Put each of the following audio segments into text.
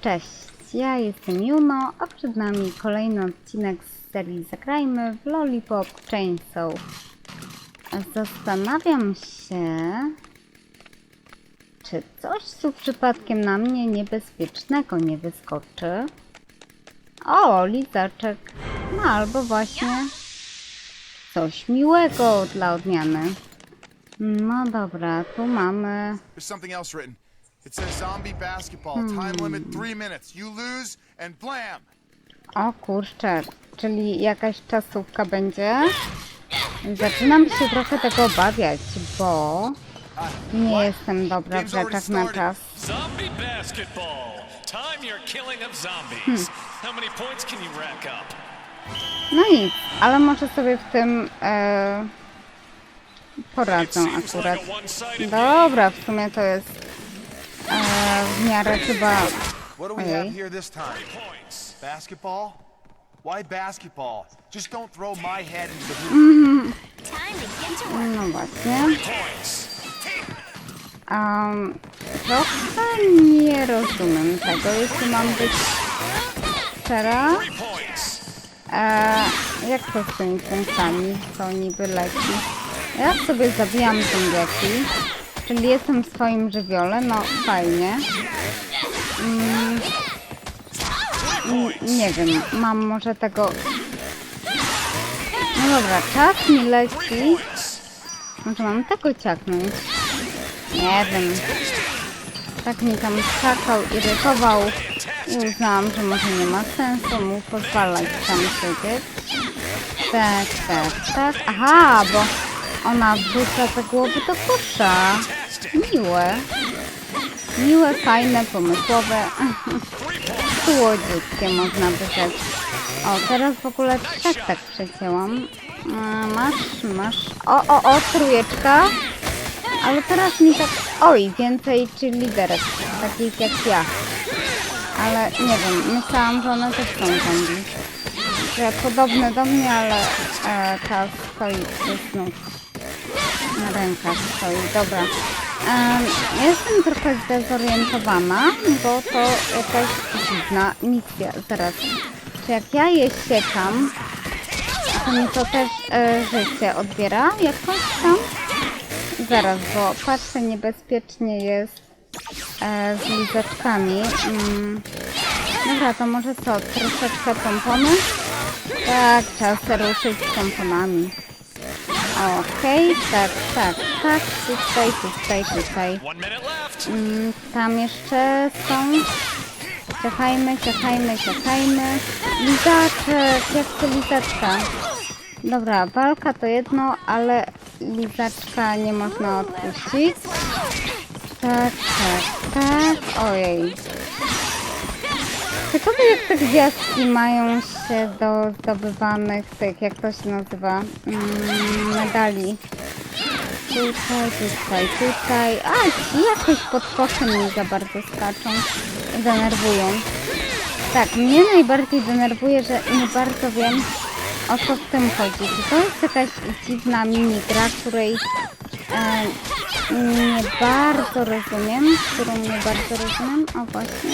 Cześć, ja jestem Juno, a przed nami kolejny odcinek z serii Zagrajmy w Lollipop Chainsaw. Zastanawiam się, czy coś tu przypadkiem na mnie niebezpiecznego nie wyskoczy. O, lizaczek. No albo właśnie coś miłego dla odmiany. No dobra, tu mamy There's something else written. It says zombie basketball. Time limit three minutes. You lose and blam. O kurczę, czyli jakaś czasówka będzie? Zaczynam się trochę tego obawiać, bo nie jestem dobra w rzeczach na czas. Zombie basketball. Time you're killing of zombies. How many points can you rack up? No nic, ale może sobie w tym e, poradzę akurat. Dobra, w sumie to jest w miarę chyba... What do we have here this time? Basketball? Why basketball? Just don't throw my head into the hoop. No właśnie. Um, trochę nie rozumiem tego, jeśli mam być szczera. E, jak to z tymi punktami, co niby leci? Ja sobie zabijam zombiaki, czyli jestem w swoim żywiole, no fajnie. Mm, nie wiem, mam może tego... No dobra, czas mi leci. Może mam tego ciaknąć? Nie wiem. Tak mi tam skakał, irytował i uznałam, że może nie ma sensu mu pozwalać tam siedzieć. Tak, tak, tak. Aha, bo ona wrzuca te głowy do kosza. Miłe. Miłe, fajne, pomysłowe. Słodziutkie można by rzec. O, teraz w ogóle tak, tak przecięłam. A, Masz, masz. O, o, o, trójeczka. Ale teraz mi tak... Oj, więcej cheerleaderek, takich jak ja. Ale nie wiem, myślałam, że one też są zombie. Że podobne do mnie, ale e, ta stoi przy nóg. Na rękach stoi, dobra. Em, jestem trochę zdezorientowana, bo to jakaś dziwna misja. Zaraz, czy jak ja je siekam, to mi to też e, życie odbiera jakoś tam? Zaraz, bo patrzę, niebezpiecznie jest e, z lizaczkami. Mm. Dobra, to może co, troszeczkę pompony? Tak, czas ruszyć z pomponami. Okej, tak, tak, tak, tutaj, tutaj, tutaj. Mm, tam jeszcze są. Czekajmy, czekajmy, czekajmy. Lizaczek, jak to lizaczka? Dobra, walka to jedno, ale lizaczka nie można odpuścić. Tak, tak, tak. Ojej. Ciekawe jak te gwiazdki mają się do zdobywanych tych, jak to się nazywa, mm, medali. Tutaj, tutaj, tutaj. A, ci jakoś pod koszem mi za bardzo skaczą. Denerwują. Tak, mnie najbardziej denerwuje, że nie bardzo wiem o co w tym chodzi. Czy to jest jakaś dziwna minigra, której e, nie bardzo rozumiem, którą nie bardzo rozumiem? O właśnie.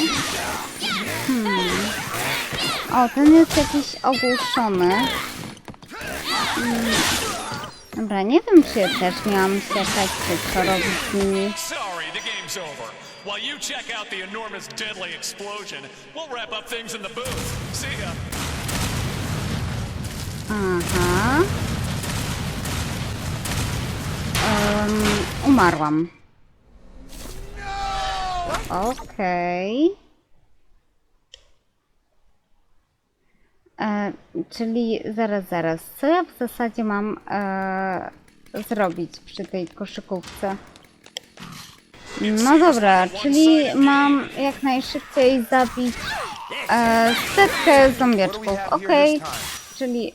Hmm. O, ten jest jakiś ogłuszony. Dobra, nie wiem, czy ja też miałam siekać, czy co robić z nimi. While you check out the enormous deadly explosion, we'll wrap up things in the booth. See ya. Um, umarłam. Okej. E, Czyli zaraz, zaraz. Co ja w zasadzie mam e, zrobić przy tej koszykówce? No dobra, czyli mam jak najszybciej zabić e, setkę here Okej, time? Czyli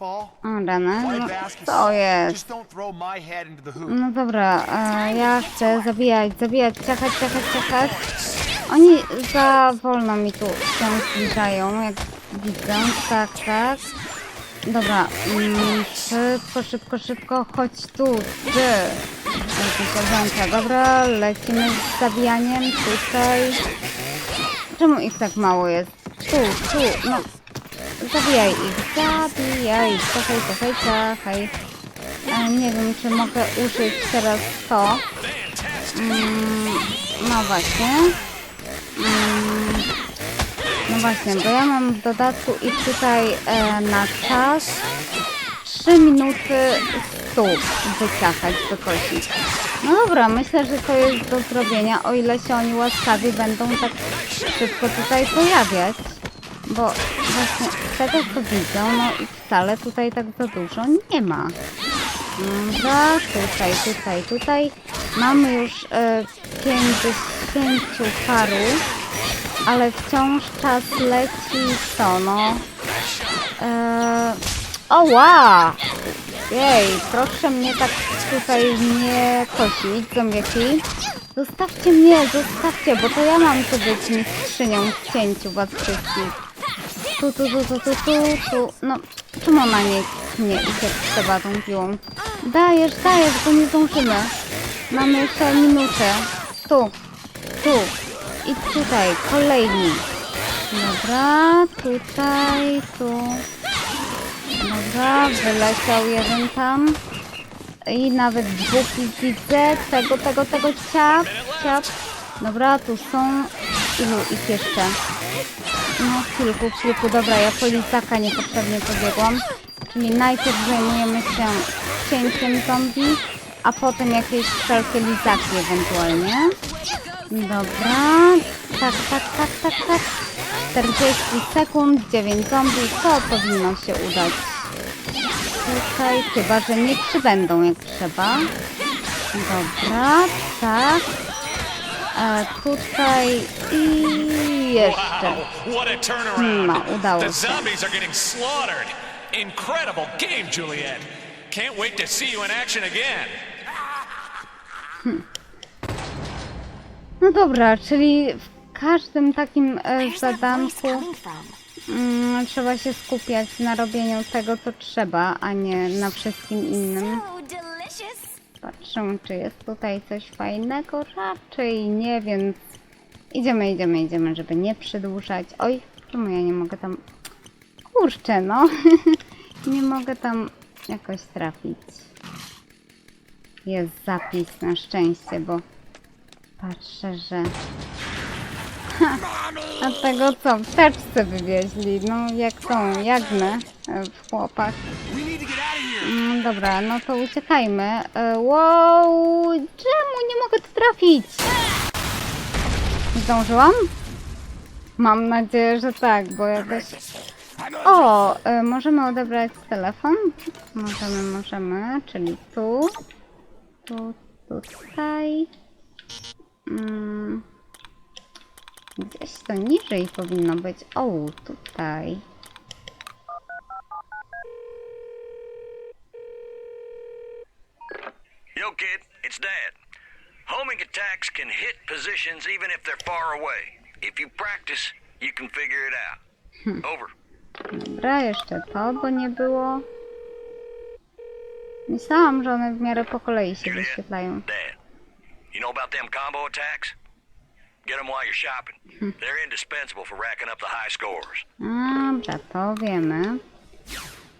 o. Why No, co jest? No dobra, e, ja chcę zabijać, zabijać, ciachać, ciachać, ciachać. Oni za wolno mi tu się zbliżają, jak widzę. Tak, tak. Dobra, mm, szybko, szybko, szybko, chodź tu, ty. Obrączka. Dobra, lecimy z zabijaniem tutaj. Czemu ich tak mało jest? Tu, tu, no. Zabijaj ich, zabijaj. Czekaj, czekaj, czekaj. E, nie wiem, czy mogę użyć teraz to. Mm, no właśnie. Mm, no właśnie, bo ja mam w dodatku ich tutaj e, na czas 3 minuty stół wyciachać, wykosić. No dobra, myślę, że to jest do zrobienia, o ile się oni łaskawie będą tak szybko tutaj pojawiać. Bo właśnie tego co widzę, no i wcale tutaj tak za dużo nie ma. Dobra, tutaj, tutaj, tutaj. Mamy już e, 50 paru, ale wciąż czas leci co, no. E, o, wow! Jej, proszę mnie tak tutaj nie kosić, zombiaki. Zostawcie mnie, zostawcie, bo to ja mam tu być mistrzynią w cięciu was wszystkich. Tu, tu, tu, tu, tu, tu, tu. No, czemu ona nie, nie idzie trzeba tą piłą? Dajesz, dajesz, bo nie zdążymy. Mamy jeszcze minutę. Tu, tu i tutaj, kolejni. Dobra, tutaj, tu. Dobra, wyleciał jeden tam. I nawet dwóch widzę. Tego, tego, tego ciap, ciap. Dobra, tu są. Ilu ich jeszcze? No, kilku, kilku. Dobra, ja po lizaka niepotrzebnie pobiegłam. Czyli najpierw zajmujemy się cięciem zombie, a potem jakieś wszelkie lizaki ewentualnie. Dobra. Tak, tak, tak, tak, tak. 40 sekund, 9 zombie. To powinno się udać. Tutaj, chyba, że nie przybędą jak trzeba. Dobra, tak. E, tutaj i jeszcze. A. No, udało the się. zombies are getting slaughtered. Incredible game, Juliet. Can't wait to see you in action again. No dobra, czyli w każdym takim e, zadanku mm, trzeba się skupiać na robieniu tego, co trzeba, a nie na wszystkim innym. Patrzę, czy jest tutaj coś fajnego. Raczej nie, więc idziemy, idziemy, idziemy, żeby nie przedłużać. Oj, czemu ja nie mogę tam... Kurczę, no. nie mogę tam jakoś trafić. Jest zapis na szczęście, bo patrzę, że... A tego co? W teczce wywieźli. No, jak są jagny e, w chłopach. Mm, dobra, no to uciekajmy. E, wow, czemu nie mogę tu trafić? Zdążyłam? Mam nadzieję, że tak, bo jakoś... O, e, możemy odebrać telefon? Możemy, możemy, czyli tu, tu, tutaj. Mm. Gdzieś to niżej powinno być. O, tutaj. Yo, kid, it's Dad. Homing attacks can hit positions even if they're far away. If you practice, you can figure it out. Over. Dobra, jeszcze to, bo nie było. Myślałam, że one w miarę po kolei się wyświetlają. Dad. You know about them combo attacks? Get them while you're shopping. They're indispensable for racking up the high scores. Dobra, to wiemy.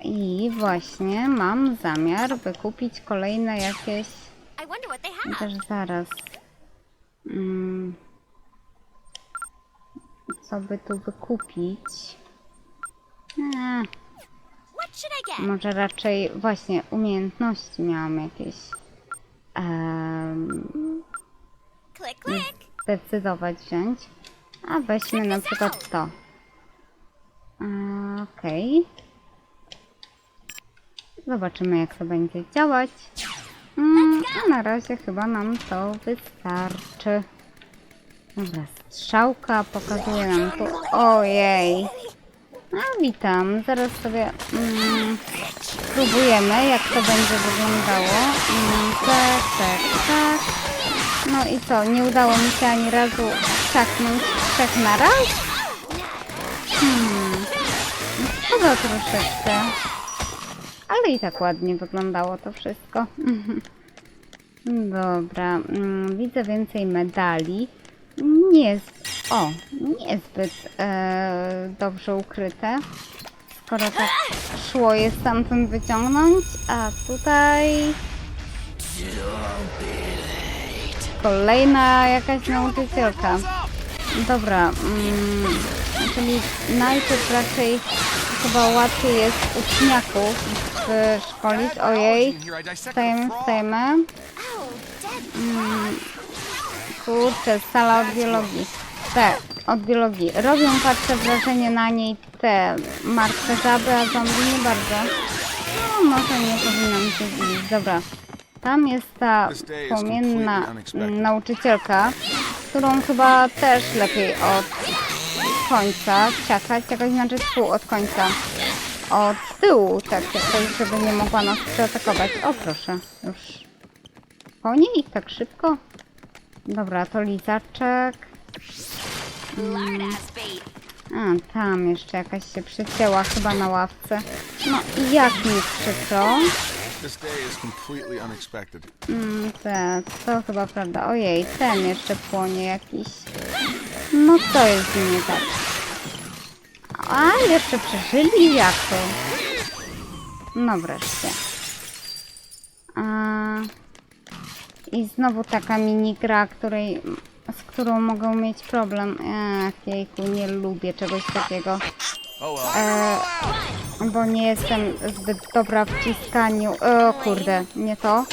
I właśnie mam zamiar wykupić kolejne jakieś... I wonder what they have. Też zaraz. Mm. Co by tu wykupić? Eee, What should I get? może raczej właśnie umiejętności miałam jakieś. em, Click, click. zdecydować wziąć. A weźmy na przykład to. A, Okej. Zobaczymy jak to będzie działać. Mm, a na razie chyba nam to wystarczy. Dobra, strzałka pokazuje nam tu. Ojej. A witam. Zaraz sobie mm, spróbujemy jak to będzie wyglądało. Mm, tak, tak, tak. No i co, nie udało mi się ani razu czaknąć trzech na raz? Hmm, no szkoda troszeczkę. Ale i tak ładnie wyglądało to wszystko. Dobra, mm, widzę więcej medali. Nie jest o, niezbyt e, dobrze ukryte. Skoro tak szło je stamtąd wyciągnąć, a tutaj... Kolejna jakaś nauczycielka. Dobra, mm, czyli najpierw raczej chyba łatwiej jest uczniaków szkolić. Ojej, wstajemy, wstajemy. Kurczę, sala od biologii. Tak, od biologii. Robią, patrzę, wrażenie na niej te martwe żaby, a zombie nie bardzo. No, może nie powinnam się zdziwić. Dobra. Tam jest ta płomienna nauczycielka, którą chyba też lepiej od końca ciakać, ciakać znaczy pół od końca. Od tyłu, tak jakoś, żeby nie mogła nas zaatakować. O proszę, już po niej tak szybko? Dobra, to lizaczek. Bait. A, tam jeszcze jakaś się przycięła chyba na ławce. No i jak mi przykro. Mm, te, to chyba prawda. Ojej, ten jeszcze płonie jakiś. No co jest z nie tak? A, jeszcze przeżyli? Jak to? No wreszcie. A... I znowu taka minigra, której, z którą mogą mieć problem. Ech, jejku, nie lubię czegoś takiego. E, bo nie jestem zbyt dobra w wciskaniu. O kurde, nie to.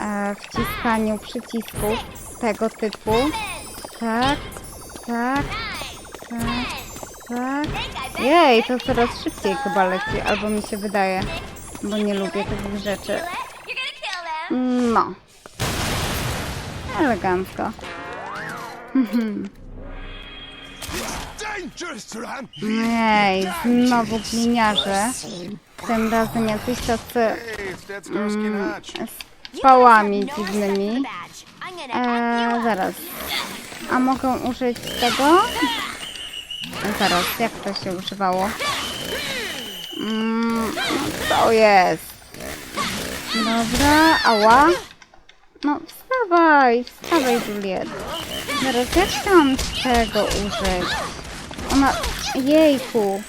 E, wciskaniu przycisków tego typu. Tak, tak, tak, tak. Jej, to coraz szybciej chyba leci, albo mi się wydaje, bo nie lubię takich rzeczy. No. Elegancko. Ej, znowu gliniarze. Tym razem jacyś tacy Mm. Z pałami No dziwnymi. Eee, zaraz. A mogę użyć tego? Zaraz, jak to się używało? Mm, no to jest. Dobra, ała. No wstawaj, wstawaj Juliet. Zaraz, jak chciałam tego użyć? Ona, jejku.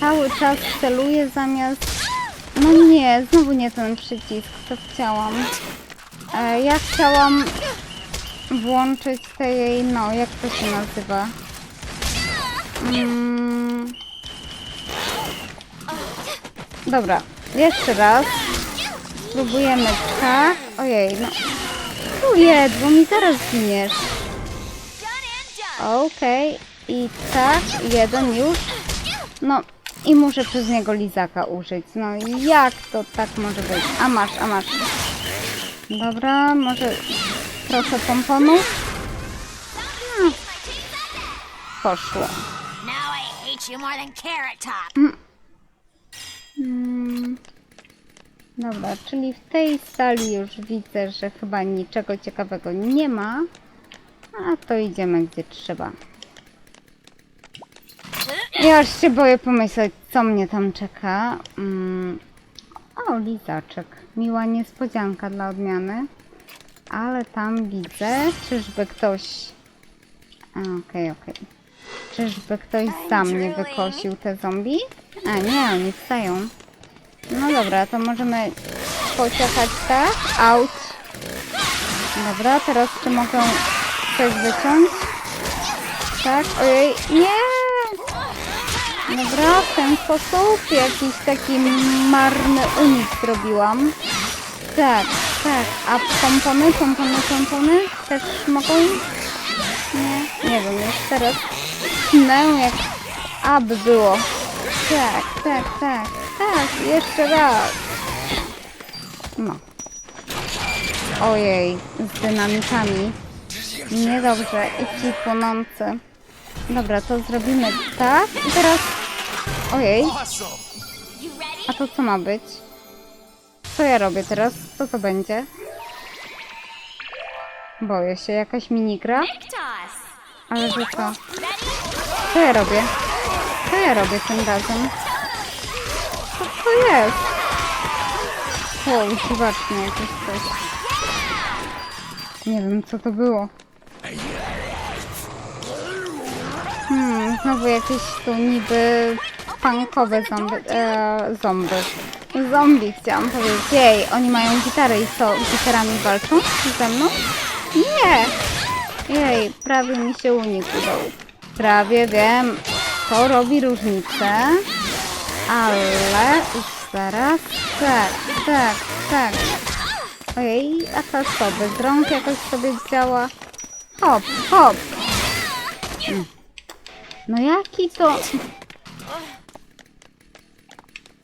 Cały czas celuje zamiast... No nie, znowu nie ten przycisk, co chciałam. E, ja chciałam włączyć te jej, no, jak to się nazywa? Mm. Dobra, jeszcze raz. Spróbujemy tak. Ojej, no. Juliet, bo mi zaraz zginiesz. Okej, i tak, jeden już. No, i muszę przez niego lizaka użyć. No, jak to tak może być? A masz, a masz. Dobra, może trochę pomponów. No. Poszło. Top. Mm. Dobra, czyli w tej sali już widzę, że chyba niczego ciekawego nie ma. A to idziemy gdzie trzeba. Ja aż się boję pomyśleć, co mnie tam czeka. Mm. O, lizaczek. Miła niespodzianka dla odmiany. Ale tam widzę, czyżby ktoś... Okej, okej. Czyżby ktoś za mnie wykosił te zombie? A nie, oni wstają. No dobra, to możemy pociachać tak. Out. Dobra, teraz czy mogę coś wyciąć? Tak, ojej, nie! Dobra, w ten sposób jakiś taki marny unik zrobiłam. Tak, tak, a pompony, pompony, pompony też mogą? Nie, nie wiem, już teraz tnę jak aby było. Tak, tak, tak, tak, jeszcze raz. No. Ojej, z dynamikami. Niedobrze, i ci płonący. Dobra, to zrobimy tak. I teraz... Ojej, a to co ma być? Co ja robię teraz? Co to będzie? Boję się, jakaś minigra? Ale że co? Co ja robię? Co ja robię tym razem? To jest? O, dziwacznie jakieś coś. Nie wiem, co to było. Hmm, znowu jakieś tu niby punkowe zombie, e, zombie. Zombie chciałam powiedzieć. Jej, oni mają gitarę i co, gitarami walczą ze mną? Nie! Jej, prawie mi się unik udał. Prawie wiem, to robi różnicę. Ale zaraz, tak, tak, tak. Ojej, a to co, bez jakoś sobie działa? Hop, hop. No jaki to...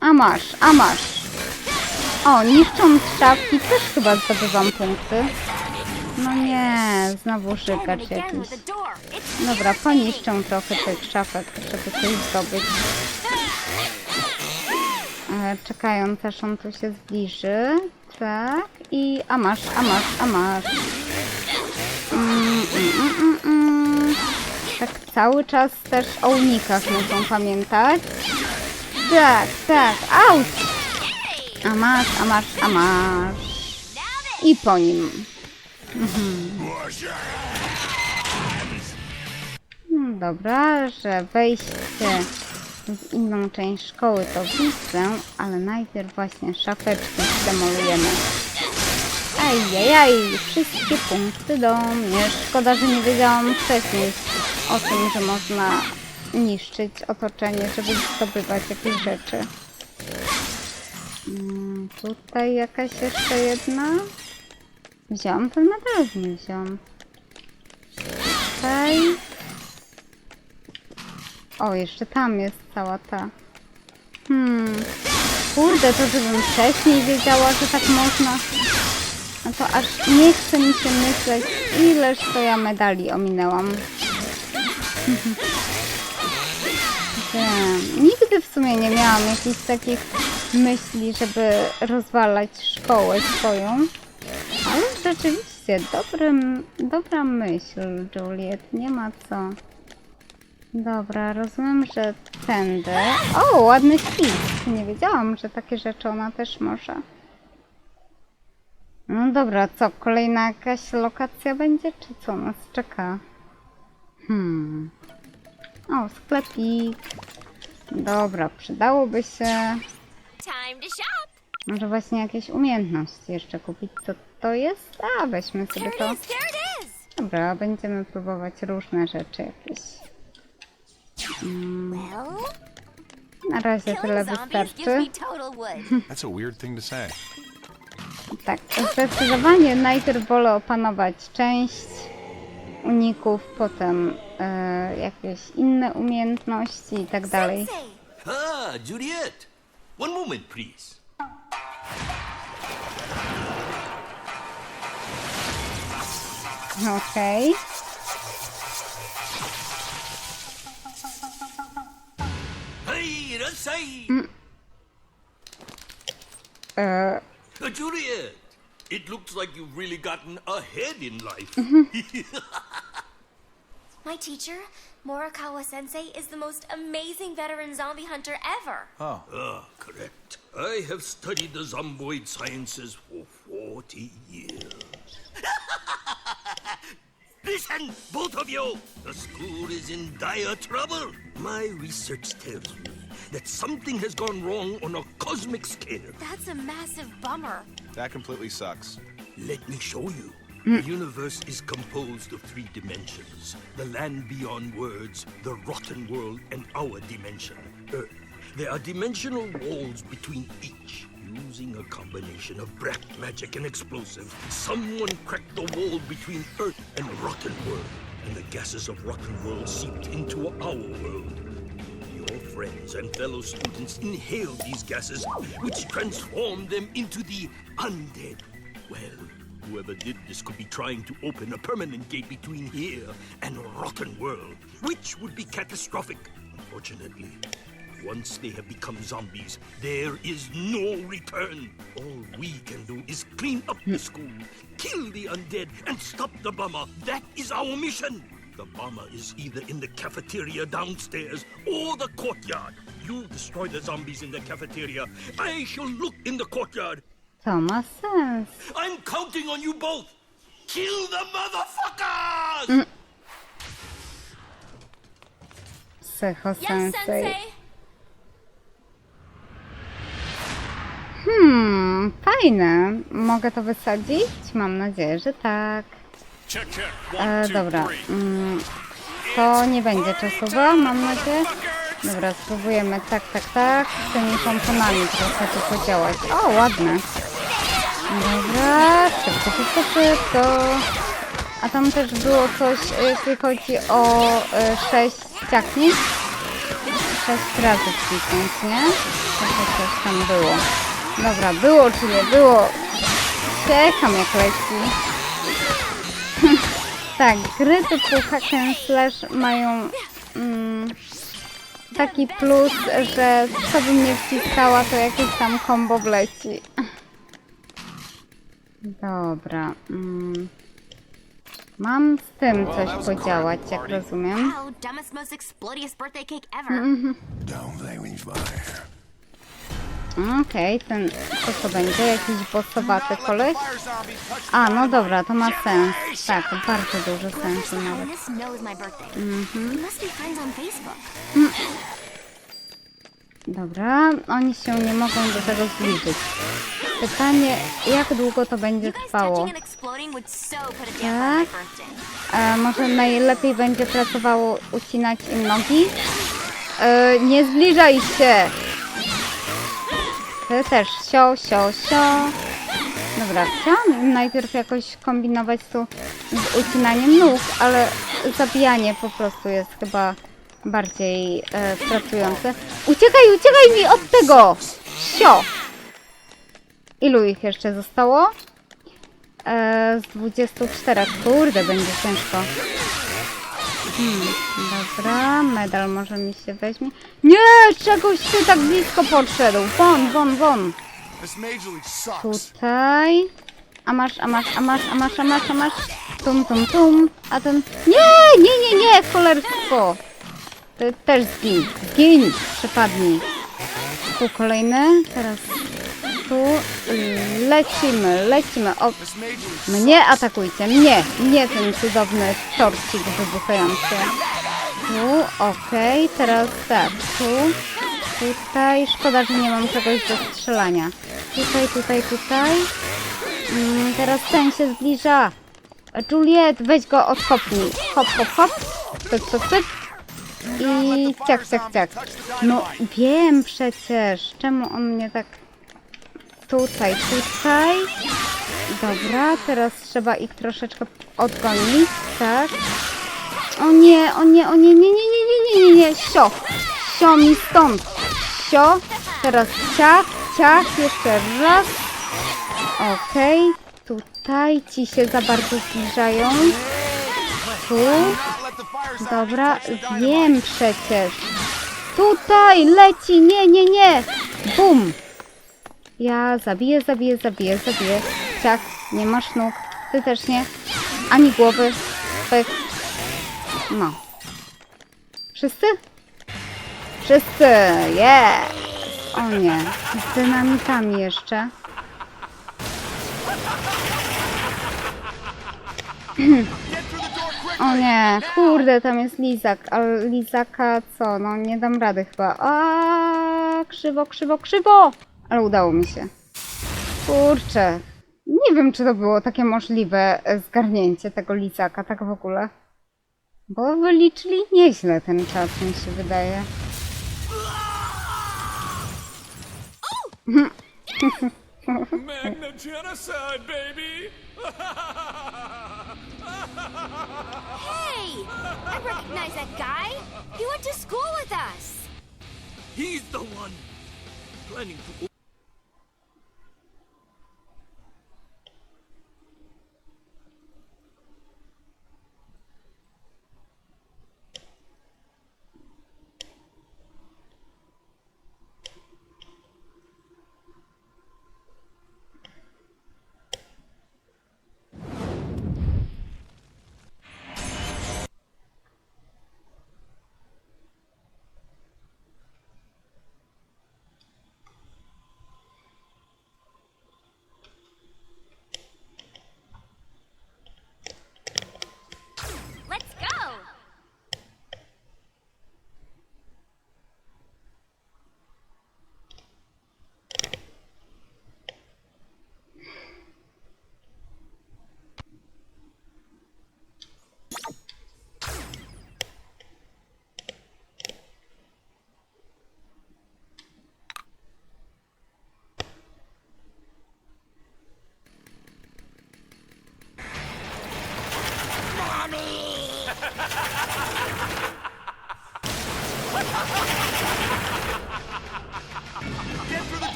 A masz, a masz. O, niszcząc szafki też chyba zdobywam punkty. No nie, znowu Again jakiś. Dobra, poniszczę trochę tych szafek, żeby coś zdobyć. E, Czekając aż on tu się zbliży. Tak. I a masz, a masz, a masz. Mm, mm, mm, mm. Tak cały czas też o unikach muszą pamiętać. Tak, tak, out! A masz, a masz, a masz. I po nim. Hmm, Dobra, że wejście w inną część szkoły to widzę, ale najpierw właśnie szafeczki demolujemy. Ajajaj, wszystkie punkty do mnie. Szkoda, że nie wiedziałam wcześniej o tym, że można niszczyć otoczenie, żeby zdobywać jakieś rzeczy. Mm, tutaj jakaś jeszcze jedna. Wziąłam ten medal, nie wziąłam. Tutaj. O, jeszcze tam jest cała ta. Hmm. Kurde, to żebym wcześniej wiedziała, że tak można. No to aż nie chce mi się myśleć, ileż to ja medali ominęłam. Wiem. Nigdy w sumie nie miałam jakichś takich myśli, żeby rozwalać szkołę swoją. Ale rzeczywiście, dobrym, dobra myśl, Juliet, nie ma co. Dobra, rozumiem, że tędy. O, ładny spis. Nie wiedziałam, że takie rzeczy ona też może. No dobra, co, kolejna jakaś lokacja będzie, czy co nas czeka? Hmm. O, sklepik. Dobra, przydałoby się może właśnie jakieś umiejętności jeszcze kupić. Co to jest? A, weźmy sobie to. Dobra, będziemy próbować różne rzeczy jakieś. Well, Na razie tyle killing zombies gives wystarczy. me total wood. That's a weird thing to say. Tak, zdecydowanie najpierw wolę opanować część uników, potem e, jakieś inne umiejętności i tak dalej. Sensei. Ah, Juliet. One moment, please. Okej. Hey, Rasai. E, Uh, Juliet, it looks like you've really gotten ahead in life. My teacher, Morikawa Sensei, is the most amazing veteran zombie hunter ever. ah, correct. I have studied the zomboid sciences for 40 years. Listen, both of you! The school is in dire trouble. My research tells me that something has gone wrong on a cosmic scale. That's a massive bummer. That completely sucks. Let me show you. Mm. The universe is composed of three dimensions the land beyond words, the rotten world, and our dimension, Earth. There are dimensional walls between each. Using a combination of black magic and explosives, someone cracked the wall between Earth and Rotten World, and the gases of Rotten World seeped into our world. Friends and fellow students inhaled these gases, which transformed them into the undead. Well, whoever did this could be trying to open a permanent gate between here and Rotten World, which would be catastrophic. Unfortunately, once they have become zombies, there is no return. All we can do is clean up the school, kill the undead, and stop the bomber. That is our mission. The bomber is either in the cafeteria downstairs or the courtyard. You destroy the zombies in the cafeteria. I shall look in the courtyard. to ma. I'm counting on you both. Kill the motherfuckers! Psycho Yes, Sensei. Sensei. Hmm, fajne. Mogę to wysadzić? Mam nadzieję, że tak. E, dobra, mm, to nie będzie czasowa, mam nadzieję. Dobra, spróbujemy tak, tak, tak. Z tymi szamponami trochę tu podziałać. O, ładne. Dobra, szybko, szybko, szybko. A tam też było coś, jeśli chodzi o e, sześć ciaknięć. Sześć razy kliknąć, nie? Takie coś tam było. Dobra, było czy nie było? Czekam jak leci. Tak, gry typu hack and slash mają mm, taki plus, że co bym nie wciskała, to jakieś tam combo wleci. Dobra. Mm. Mam z tym coś podziałać, jak rozumiem. Wow, Okej, okay, ten... To co będzie? Jakiś bossowaty koleś? A, no dobra, to ma sens. Tak, bardzo duży sens nawet. Mhm. Mm. Dobra, oni się nie mogą do tego zbliżyć. Pytanie, jak długo to będzie trwało? Tak? E, może najlepiej będzie pracowało ucinać im nogi? E, nie zbliżaj się! Ty też, sio, sio, sio. Dobra, chciałam najpierw jakoś kombinować tu z ucinaniem nóg, ale zabijanie po prostu jest chyba bardziej e, pracujące. Uciekaj, uciekaj mi od tego! Sio! Ilu ich jeszcze zostało? E, z 24. Kurde, będzie ciężko. Hmm, dobra, medal może mi się weźmie. Nie, czegoś ty tak blisko podszedł. Won, won, won. Tutaj. A masz, a masz, a masz, a masz, a masz, a masz. Tum, tum, tum. A ten... Nie, nie, nie, nie, cholerstwo. Ty też zgiń. Zgiń, przepadnij. Tu kolejny. Teraz tu. Lecimy, lecimy. O, mnie atakujcie, mnie, mnie ten cudowny torcik wybuchający. Tu, okej, teraz tak, tu, tutaj, szkoda, że nie mam czegoś do strzelania. Tutaj, tutaj, tutaj. Mm, teraz ten się zbliża. Juliet, weź go, odkopnij. Hop, hop, hop. Pyk, pyk, pyk. I ciach, ciach, ciach. No wiem przecież, czemu on mnie tak... Tutaj, tutaj. Dobra, teraz trzeba ich troszeczkę odgonić, tak? O nie, o nie, o nie, nie, nie, nie, nie, nie, nie, nie, sio, sio mi stąd, sio, teraz ciach, ciach, jeszcze raz, okej, tutaj ci się za bardzo zbliżają, tu, dobra, wiem przecież, tutaj leci, nie, nie, nie, bum, ja zabiję, zabiję, zabiję, zabiję. Ciach, nie masz nóg. Ty też nie. Ani głowy. Pyk. No. Wszyscy? Wszyscy! Yeah! O nie. Z dynamitami jeszcze. O nie, kurde, tam jest lizak, ale lizaka co? No nie dam rady chyba. A krzywo, krzywo, krzywo! Ale udało mi się. Kurczę. Nie wiem, czy to było takie możliwe e, zgarnięcie tego lizaka, tak w ogóle. Bo wyliczyli nieźle ten czas, mi się wydaje. Magna genocide, baby! Hey! I recognize that guy. He went to school with us. He's the one planning to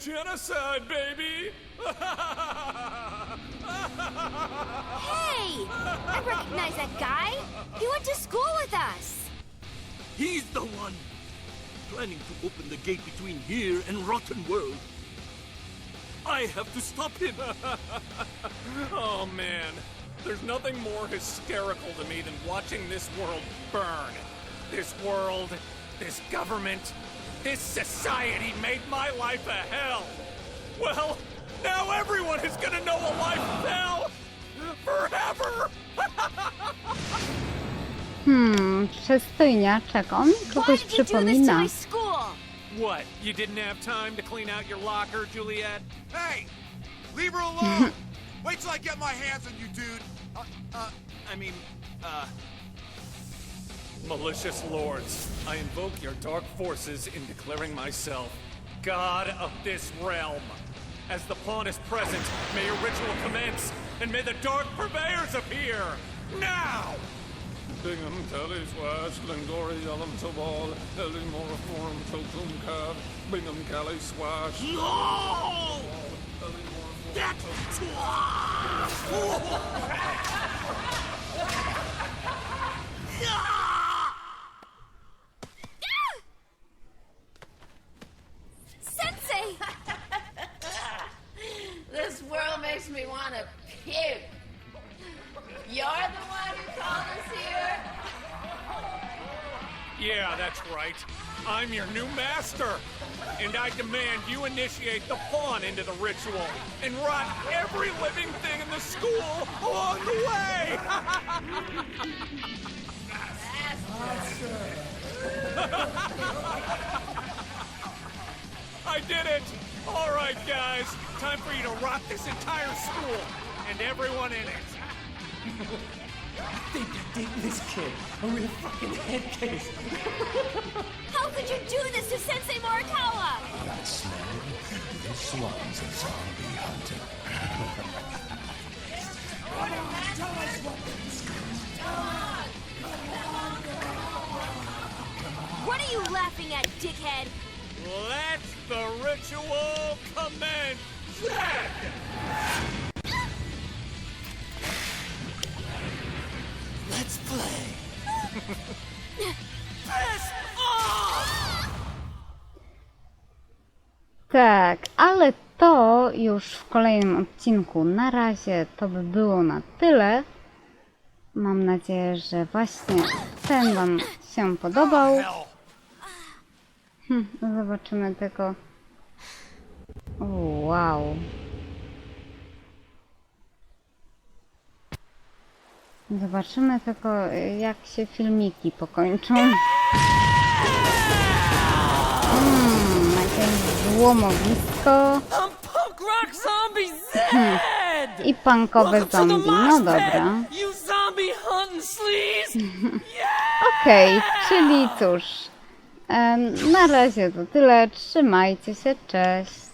genocide, baby! Hey! I recognize that guy. He went to school with us. He's the one planning to open the gate between here and Rotten World. I have to stop him. Oh man, there's nothing more hysterical to me than watching this world burn. This world, this government, this society made my life a hell. Well, now everyone is gonna know a life of hell forever. Hmm, przystojniaczek. On mi kogoś did you do this to przypomina. What? You didn't have time to clean out your locker, Juliet? Hey, leave her alone. Wait till I get my hands on you, dude. Uh, uh, I mean, uh. Malicious lords, I invoke your dark forces in declaring myself God of this realm. As the pawn is present, may your ritual commence, and may the dark purveyors appear! Now! Bingham, Kelly, Swash, Glengori, Yellum, Tobal, Ellie, Mora, Forum, Tokum, Cab, Bingham, Kelly, Swash. No! That Sensei! Ah! Yeah, that's right. I'm your new master. And I demand you initiate the pawn into the ritual and rot every living thing in the school along the way. I did it. All right, guys. Time for you to rot this entire school and everyone in it. think you're dating this kid. A real fucking head case. How could you do this to Sensei Morikawa? That smell? This one's a zombie hunter. What are you laughing at, dickhead? Let the ritual commence! Let's play. Tak, ale to już w kolejnym odcinku. Na razie to by było na tyle. Mam nadzieję, że właśnie ten Wam się podobał. Hm, zobaczymy tego. Wow. Zobaczymy tylko, jak się filmiki pokończą. Hmm, jakieś złomowisko Zed! i punkowe zombie. No dobra. Okej, czyli cóż. Na razie to tyle. Trzymajcie się, cześć.